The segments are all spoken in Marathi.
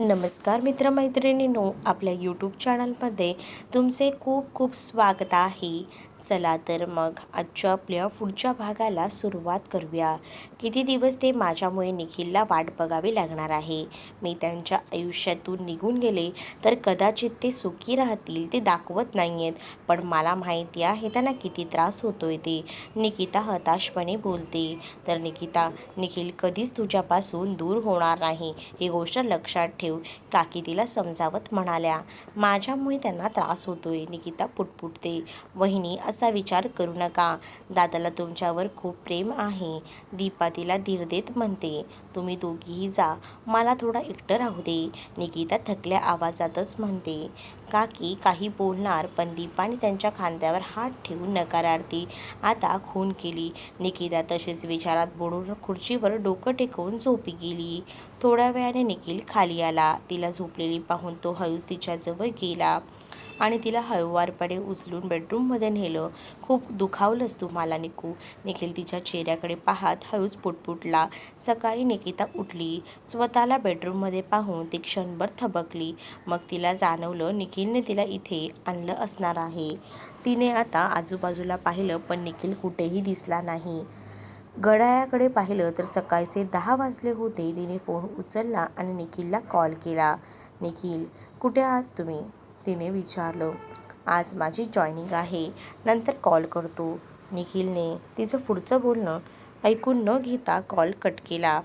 नमस्कार मित्रमैत्रिणींनो आपल्या यूट्यूब चॅनलमध्ये तुमचे खूप खूप स्वागत आहे. चला तर मग आजच्या आपल्या पुढच्या भागाला सुरुवात करूया. किती दिवस ते माझ्यामुळे निखिलला वाट बघावी लागणार आहे? मी त्यांच्या आयुष्यातून निघून गेले तर कदाचित ते सुखी राहतील ते दाखवत नाही आहेत पण मला माहिती आहे त्यांना किती त्रास होतोय ते. निकिता हताशपणे बोलते. तर निकिता निखिल कधीच तुझ्यापासून दूर होणार नाही. ही गोष्ट लक्षात ठेव काकी तिला समजावत म्हणाल्या. माझ्यामुळे त्यांना त्रास होतोय निकिता पुटपुटते. वहिनी असा विचार करू नका. दादाला तुमच्यावर खूप प्रेम आहे. दीपा तिला धीर देत म्हणते तुम्ही दोघीही जा. मला थोडा एकटं राहू दे. निकिता थकल्या आवाजातच म्हणते काकी काही बोलणार पण दीपाने त्यांच्या खांद्यावर हात ठेवून नकारार्थी आता खून केली. निकिता तसेच विचारात बुडून खुर्चीवर डोकं टेकवून झोपी गेली. थोड्या वेळाने निखिल खाली आला. तिला झोपलेली पाहून तो हळूच तिच्याजवळ गेला. आणि तिला हळूवारपणे उचलून बेडरूममध्ये नेलं. खूप दुखावलंच तू मला निकू. निखिल तिच्या चेहऱ्याकडे पाहत हळूच पुटपुटला. सकाळी निकिता उठली. स्वतःला बेडरूममध्ये पाहून ती क्षणभर थबकली. मग तिला जाणवलं निखिलने तिला इथे आणलं असणार आहे. तिने आता आजूबाजूला पाहिलं पण निखिल कुठेही दिसला नाही. घड्याळाकडे पाहिलं तर सकाळचे दहा वाजले होते. तिने फोन उचलला आणि निखिलला कॉल केला. निखिल कुठे आहात तुम्ही? तिने विचारलं आज माझी जॉईनिंग आहे नंतर कॉल करतो. निखिलने तिचं पुढचं बोलणं ऐकून न घेता कॉल कट केला.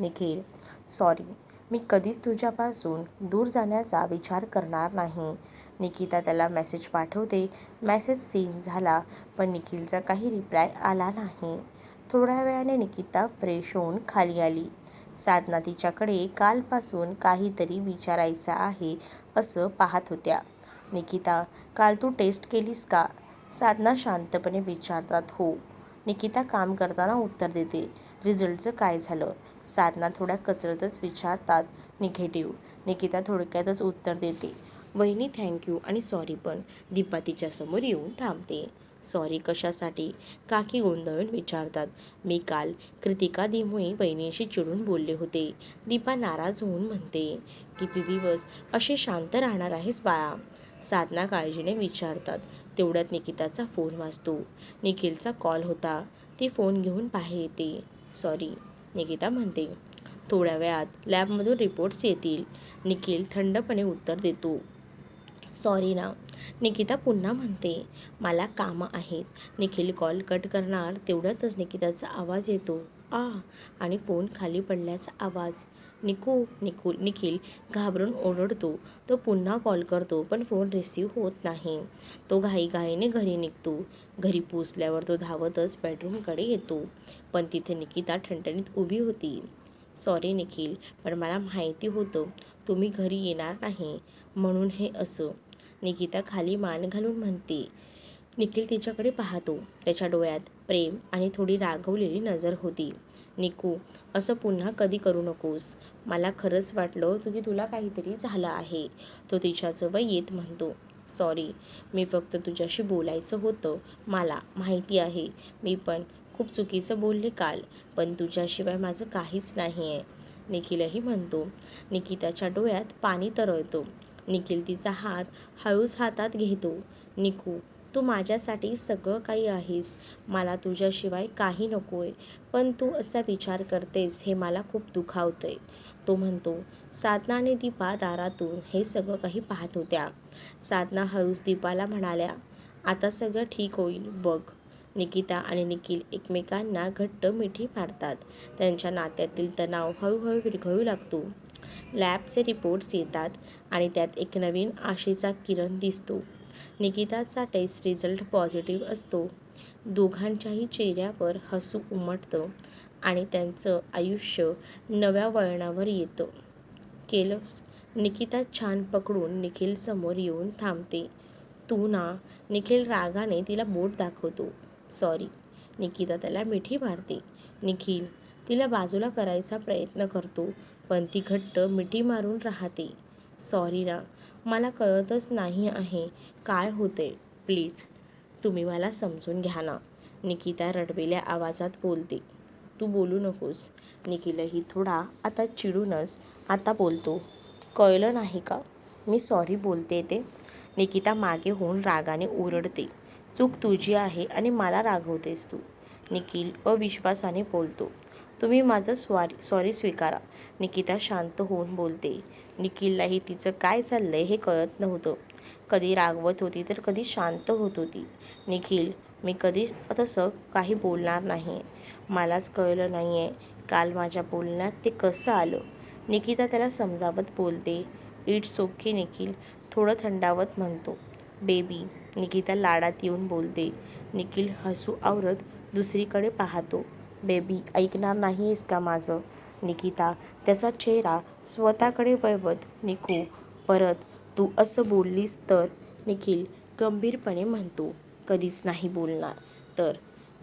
निखिल सॉरी मी कधीच तुझ्यापासून दूर जाण्याचा विचार करणार नाही. निकिता त्याला मेसेज पाठवते. मेसेज सीन झाला पण निखिलचा काही रिप्लाय आला नाही. थोड्या वेळाने निकिता फ्रेश होऊन खाली आली. साधना तिच्याकडे कालपासून काहीतरी विचारायचं आहे असं पाहत होत्या. निकिता काल तू टेस्ट केलीस का? साधना शांतपणे विचारतात हो. निकिता काम करताना उत्तर देते. रिझल्टचं काय झालं? साधना थोड्या कचरतच विचारतात. निगेटिव्ह. निकिता थोडक्यातच उत्तर देते. वहिनी थँक्यू आणि सॉरी पण दीपा तिच्यासमोर येऊन थांबते. सॉरी कशासाठी? काकी गोंधळून विचारतात. मी काल कृतिका दिमुळे बहिणीशी चिडून बोलले होते. दीपा नाराज होऊन म्हणते किती दिवस? असे शांत राहणार आहेस बाळा. साधना काळजीने विचारतात. तेवढ्यात निकिताचा फोन वाजतो. निखिलचा कॉल होता. ती फोन घेऊन बाहेर येते. सॉरी निकिता म्हणते. थोड्या वेळात लॅबमधून रिपोर्ट्स येतील. निखिल थंडपणे उत्तर देतो. सॉरी ना. निकिता पुन्हा म्हणते मला कामं आहेत. निखिल कॉल कट करणार तेवढ्यातच निकिताचा आवाज येतो. आ आणि फोन खाली पडल्याचा आवाज. निकू निकू निखिल घाबरून ओरडतो. तो पुन्हा कॉल करतो पण फोन रिसीव होत नाही. तो घाईघाईने घरी निघतो. घरी पोचल्यावर तो धावतच बेडरूमकडे येतो. पण तिथे निकिता ठणठणीत उभी होती. सॉरी निखिल पण मला माहिती होतं तुम्ही घरी येणार नाही. म्हणून हे असं निकिता खाली मान घालून म्हणते निखिल तिच्याकडे पाहतो. त्याच्या डोळ्यात प्रेम आणि थोडी रागवलेली नजर होती. निकू असं पुन्हा कधी करू नकोस. मला खरंच वाटलं होतं की तुला काहीतरी झालं आहे. तो तिच्याजवळ येत म्हणतो सॉरी मी फक्त तुझ्याशी बोलायचं होतं. मला माहिती आहे. मी पण खूप चुकीचं बोलले काल पण तुझ्याशिवाय माझं काहीच नाही आहे निखिलही म्हणतो. निकिताच्या डोळ्यात पाणी तरळतो. निखिल तिचा हात हळूच हातात घेतो. निकू तू माझ्यासाठी सगळं काही आहेस. मला तुझ्याशिवाय काही नको आहे पण तू असा विचार करतेस हे मला खूप दुखावतंय. तो म्हणतो साधना आणि दीपा दारातून हे सगळं काही पाहत होत्या. साधना हळूच दीपाला म्हणाल्या आता सगळं ठीक होईल बघ. निकिता आणि निखिल एकमेकांना घट्ट मिठी मारतात. त्यांच्या नात्यातील तणाव हळूहळू विरघळू लागतो. लॅबचे रिपोर्ट्स येतात आणि त्यात एक नवीन आशेचा किरण दिसतो. निकिताचा टेस्ट रिझल्ट पॉझिटिव्ह असतो. दोघांच्याही चेहऱ्यावर हसू उमटतं आणि त्यांचं आयुष्य नव्या वळणावर येतं. केलंस निकिता छान पकडून निखिल समोर येऊन थांबते. तू ना निखिल रागाने तिला बोट दाखवतो. सॉरी निकिता त्याला मिठी मारते. निखिल तिला बाजूला करायचा प्रयत्न करतो. पण ती घट्ट मिठी मारून राहते. सॉरी ना मला कळतच नाही आहे. काय होते प्लीज तुम्ही मला समजून घ्या ना. निकिता रडवेल्या आवाजात बोलते. तू बोलू नकोस. निखिलही थोडा आता चिडूनच आता बोलतो. कळलं नाही का? मी सॉरी बोलते ते. निकिता मागे होऊन रागाने ओरडते. चूक तुझी आहे आणि मला रागवतेस तू. निखिल अविश्वासाने बोलतो. तुम्ही माझं स्वारी सॉरी स्वीकारा. निकिता शांत होऊन बोलते. निखिललाही तिचं काय चाललंय हे कळत नव्हतं. कधी रागवत होती तर कधी शांत होत होती. निखिल मी कधी तसं काही बोलणार नाही. मलाच कळलं नाही आहे काल माझ्या बोलण्यात ते कसं आलं? निकिता त्याला समजावत बोलते. It's okay Nikhil. थोडं थंडावत म्हणतो. बेबी निकिता लाडात येऊन बोलते. निखिल हसू आवरत दुसरीकडे पाहतो. बेबी ऐकणार नाहीस का माझं? निकिता त्याचा चेहरा स्वतःकडे वळवत निकू परत तू असं बोललीस तर? निखिल गंभीरपणे म्हणतो कधीच नाही बोलणार. तर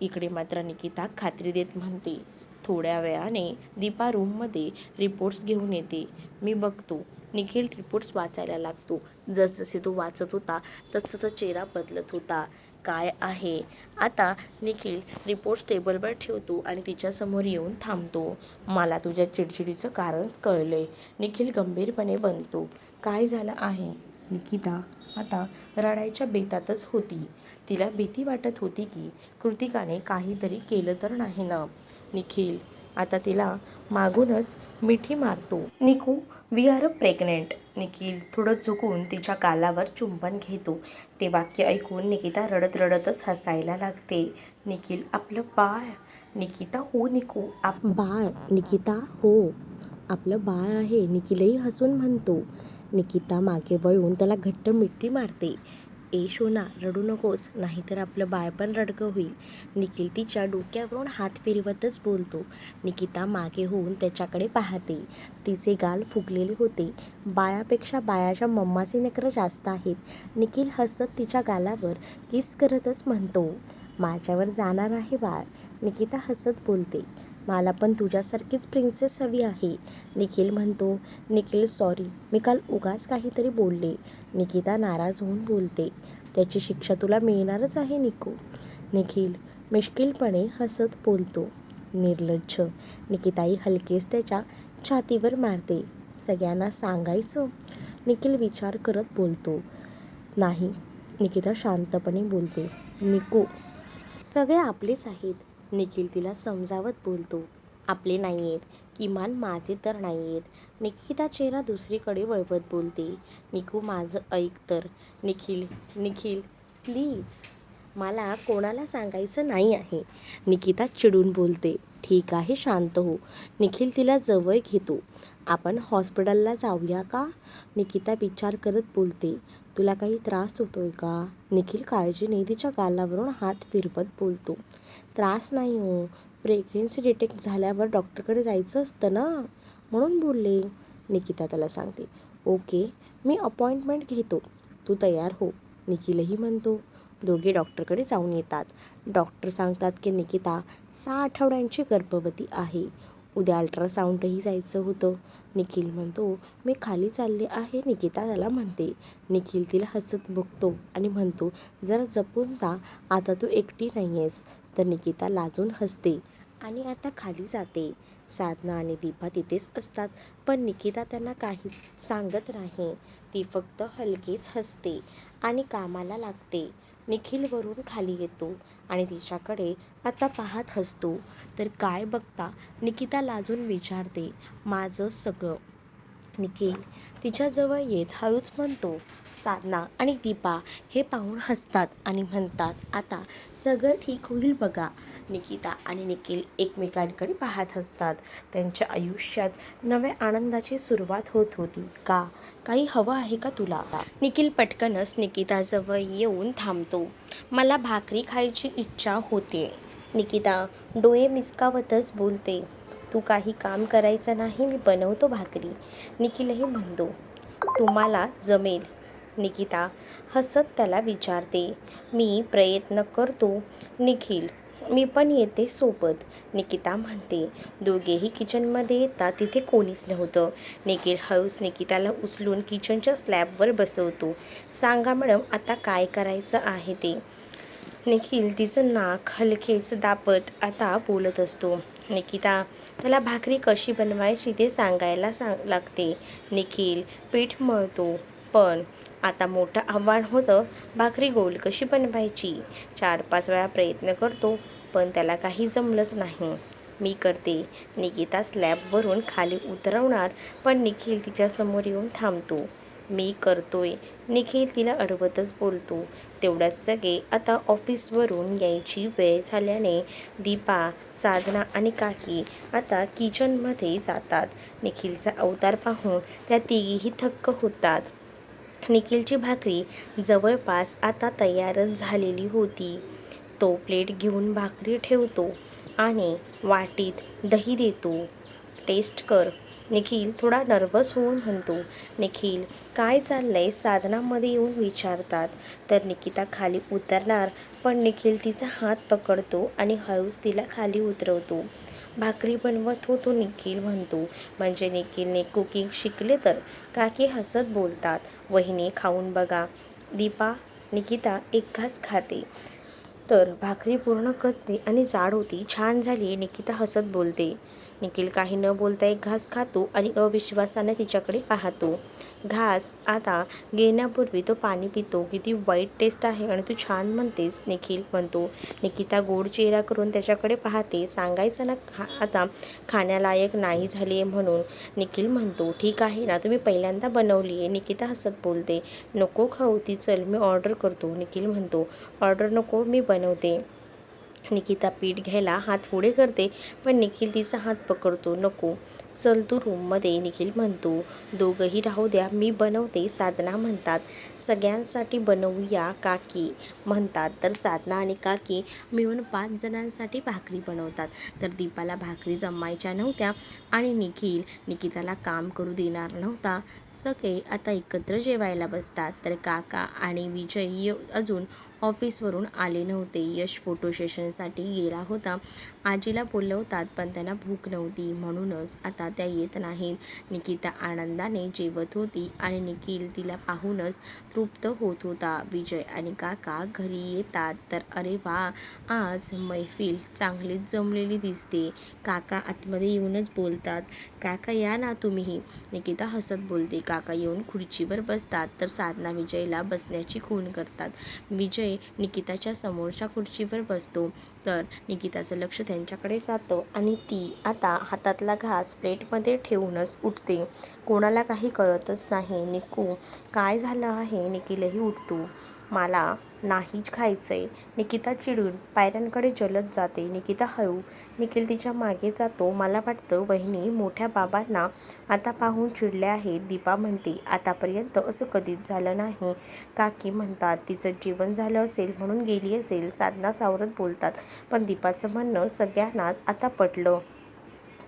इकडे मात्र निकिता खात्री देत म्हणते थोड्या वेळाने दीपा रूममध्ये रिपोर्ट्स घेऊन येते. मी बघतो. निखिल रिपोर्ट्स वाचायला लागतो. जसजसे तो वाचत होता तसतसा चेहरा बदलत होता. काय आहे? आता निखिल रिपोर्ट्स टेबलवर ठेवतो आणि तिच्यासमोर येऊन थांबतो. मला तुझ्या चिडचिडीचं कारण कळलंय. निखिल गंभीरपणे बनतो काय झालं आहे? निकिता आता रडायच्या बेतातच होती. तिला भीती वाटत होती की कृतिकाने काहीतरी केलं तर नाही ना? निखिल आता तिला मागूनच मिठी मारतो. Niku we are a pregnant Nikhil थोडं झुकून तिच्या गालावर चुंबन घेतो. ते वाक्य ऐकून निकिता रडत रडतच हसायला लागते. निखिल आपलं बाळ. निकिता हो निकू आप बाळ. निकिता हो. आपलं बाळ आहे. निखिलही हसून म्हणतो. निकिता मागे वळून त्याला घट्ट मिठी मारते. ए शोना रडू नकोस नाहीतर आपलं बाळ पण रडकं होईल. निखिल तिच्या डोक्यावरून हात फिरवतच बोलतो. निकिता मागे होऊन त्याच्याकडे पाहते. तिचे गाल फुगलेले होते. बाळापेक्षा बाळाच्या मम्माचे नखरं जास्त आहेत. निखिल हसत तिच्या गालावर किस करतच म्हणतो माझ्यावर जाणार आहे बाळ. निकिता हसत बोलते. मला पण तुझ्यासारखीच प्रिन्सेस हवी आहे. निखिल म्हणतो निखिल सॉरी मी काल उगाच काहीतरी बोलले. निकिता नाराज होऊन बोलते त्याची शिक्षा तुला मिळणारच आहे निकू. निखिल मिश्किलपणे हसत बोलतो निर्लज्ज. निकिताई हलकेच त्याच्या छातीवर मारते सगळ्यांना सांगायचं? निखिल विचार करत बोलतो नाही. निकिता शांतपणे बोलते निकू सगळे आपलेच आहेत. निखिल तिला समजावत बोलतो. आपले नाही आहेत किमान माझे तर नाही आहेत निकिता चेहरा दुसरीकडे वळवत बोलते. निकू माझं ऐक तर. निखिल निखिल प्लीज. मला कोणाला सांगायचं नाही आहे. निकिता चिडून बोलते. ठीक आहे शांत हो. निखिल तिला जवळ घेतो. आपण हॉस्पिटलला जाऊया का? निकिता विचार करत बोलते. तुला काही त्रास होतोय का? निखिल काळजीने तिच्या गालावरून हात फिरवत बोलतो. त्रास नाही हो. प्रेग्नेन्सी डिटेक्ट झाल्यावर डॉक्टरकडे जायचं असतं ना? म्हणून बोलले. निकिता त्याला सांगते. ओके मी अपॉइंटमेंट घेतो. तू तयार हो. निखिलही म्हणतो. दोघे डॉक्टरकडे जाऊन येतात. डॉक्टर सांगतात की निकिता सहा आठवड्यांची गर्भवती आहे. उद्या अल्ट्रासाऊंडही जायचं होतं. निखिल म्हणतो मी खाली चालले आहे निकिता त्याला म्हणते. निखिल तिला हसत बघतो आणि म्हणतो जरा जपून जा आता तू एकटी नाही आहेस तर निकिता लाजून हसते आणि आता खाली जाते. साधना आणि दीपा तिथेच असतात पण निकिता त्यांना काहीच सांगत नाही. ती फक्त हलकीच हसते आणि कामाला लागते. निखिल वरून खाली येतो आणि तिच्याकडे आता पाहत हसतो. तर काय बघता? निकिता लाजून विचारते. माझं सगळं. निखिल तिच्याजवळ येत हळूच म्हणतो साधना आणि दीपा हे पाहून हसतात आणि म्हणतात आता सगळं ठीक होईल बघा. निकिता आणि निखिल एकमेकांकडे पाहत असतात त्यांच्या आयुष्यात नव्या आनंदाची सुरुवात होत होती. का? काही हवं आहे का तुला? निखिल पटकनच निकिताजवळ येऊन थांबतो. मला भाकरी खायची इच्छा होते. निकिता डोळे मिचकावतच बोलते. तू काही काम करायचं नाही मी बनवतो भाकरी. निखिलही म्हणतो तुम्हाला जमेल. निकिता हसत त्याला विचारते मी प्रयत्न करतो. निखिल मी पण येते सोबत. निकिता म्हणते दोघेही किचनमध्ये येतात तिथे कोणीच नव्हतं. निखिल हळूस निकिताला उचलून किचनच्या स्लॅबवर बसवतो. सांगा मॅडम आता काय करायचं आहे ते? निखिल तिचं नाक हलकेच दापत आता बोलत असतो. निकिता त्याला भाकरी कशी बनवायची ते सांगायला सांग लागते. निखिल पीठ मळतो. पण आता मोठं आव्हान होतं भाकरी गोल कशी बनवायची? चार पाच वेळा प्रयत्न करतो पण त्याला काही जमलंच नाही. मी करते. निकिता स्लॅबवरून खाली उतरवणार पण निखिल तिच्यासमोर येऊन थांबतो. मी करतोय. निखिल तिला अडवतच बोलतो. तेवढ्याच सगळे आता ऑफिसवरून यायची वेळ झाल्याने दीपा साधना आणि काकी आता किचनमध्ये जातात. निखिलचा अवतार पाहून त्या तिघीही थक्क होतात. निखिलची भाकरी जवळपास आता तयारच झालेली होती. तो प्लेट घेऊन भाकरी ठेवतो आणि वाटीत दही देतो. टेस्ट कर. निखिल थोडा नर्वस होऊन म्हणतो निखिल काय चाललंय? साधनामध्ये येऊन विचारतात. तर निकिता खाली उतरणार पण निखिल तिचा हात पकडतो आणि हळूच तिला खाली उतरवतो. भाकरी बनवत होतो निखिल म्हणतो. म्हणजे निखिलने कुकिंग शिकले तर? काकी हसत बोलतात. वहिनी खाऊन बघा. दीपा निकिता एक घास खाते. तर भाकरी पूर्ण कच्ची आणि जाड होती. छान झाली. निकिता हसत बोलते. निखिल काही न बोलता एक घास खातो आणि अविश्वासाने तिच्याकडे पाहतो. घास आता घेण्यापूर्वी तो पाणी पितो. किती वाईट टेस्ट आहे आणि तू छान म्हणतेस निखिल म्हणतो. निकिता गोड चेहरा करून त्याच्याकडे पाहते. सांगायचं ना खा आता खाण्यालायक नाही झाली आहे म्हणून. निखिल म्हणतो ठीक आहे ना तुम्ही पहिल्यांदा बनवली आहे निकिता हसत बोलते नको खाऊ ती चल मी ऑर्डर करतो. निखिल म्हणतो ऑर्डर नको मी बनवते. निकिता पीठ घ्यायला हात पुढे करते पण निखिल तिचा हात पकडतो. नको चल तू रूममध्ये निखिल म्हणतो. दोघंही राहू द्या मी बनवते साधना म्हणतात. सगळ्यांसाठी बनवूया काकी म्हणतात. तर साधना आणि काकी मिळून पाच जणांसाठी भाकरी बनवतात. तर दीपाला भाकरी जमायच्या नव्हत्या आणि निखिल निकिताला काम करू देणार नव्हता. सगळे आता एकत्र जेवायला बसतात. तर काका आणि विजय य अजून ऑफिसवरून आले नव्हते. यश फोटो सेशनसाठी गेला होता. आजीला बोलवतात पण त्यांना भूक नव्हती. म्हणूनच आता त्या येत नाहीत. निकिता आनंदाने जेवत होती आणि निखिल तिला पाहूनच तृप्त होत होता. विजय आणि काका घरी येतात. तर अरे वा आज मैफिल चांगलीच जमलेली दिसते. काका आतमध्ये येऊनच बोलतात. काका या ना तुम्हीही. निकिता हसत बोलते काका येऊन खुर्चीवर बसतात तर साधना विजयला बसण्याची खूण करतात. विजय निकिताच्या समोरच्या खुर्चीवर बसतो तर निकिताचं लक्ष त्यांच्याकडे जातं आणि ती आता हातातला घास प्लेटमध्ये ठेवूनच उठते. कोणाला काही कळतच नाही निकू काय झालं आहे? निखिलही उठतो. मला नाहीच खायचंय. निकिता चिडून पायऱ्यांकडे जलद जाते. निकिता हळू. निखिल तिच्यामागे जातो. मला वाटतं वहिनी मोठ्या बाबांना आता पाहून चिडल्या आहेत. दीपा म्हणते आतापर्यंत असं कधीच झालं नाही. काकी म्हणतात तिचं जेवण झालं असेल म्हणून गेली असेल. साधना सावरत बोलतात पण दीपाचं म्हणणं सगळ्यांना आता पटलं.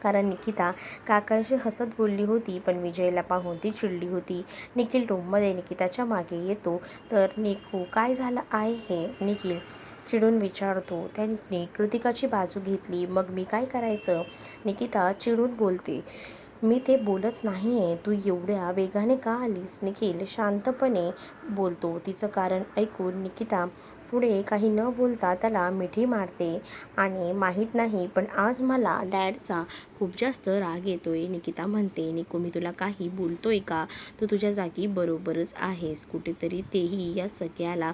कारण निकिता काकांशी हसत बोलली होती पण विजयला पाहून ती चिडली होती. निखिल रूममध्ये निकिताच्या मागे येतो. तर निकू काय झालं आहे हे? निखिल चिडून विचारतो. त्यांनी कृतिकाची बाजू घेतली. मग मी काय करायचं? निकिता चिडून बोलते. मी ते बोलत नाही आहे तू एवढ्या वेगाने का आलीस? निखिल शांतपणे बोलतो. तिचं कारण ऐकून निकिता पुढे काही न बोलता त्याला मिठी मारते. आणि माहीत नाही पण आज मला डॅडचा खूप जास्त राग येतोय. निकिता म्हणते निको मी तुला काही बोलतोय का? तू तुझ्या जागी बरोबरच आहेस. कुठेतरी तेही या सगळ्याला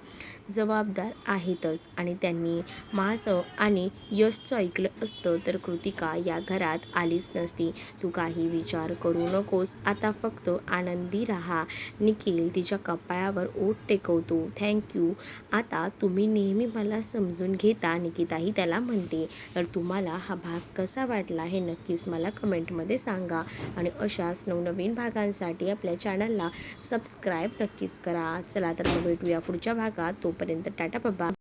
जबाबदार आहेतच. आणि त्यांनी माझं आणि यशचं ऐकलं असतं तर कृतिका या घरात आलीच नसती. तू काही विचार करू नकोस. आता फक्त आनंदी राहा. निखिल तिच्या कपाळावर ओठ टेकवतो. थँक्यू आता तुम्ही नेहमी मला समजून घेता निकिताही त्याला म्हणते. तर तुम्हाला हा भाग कसा वाटला हे नक्कीच मला कमेंटमध्ये सांगा. आणि अशाच नवनवीन भागांसाठी आपल्या चॅनलला सबस्क्राईब नक्कीच करा. चला तर मग भेटूया पुढच्या भागात. तोपर्यंत टाटा बाबा.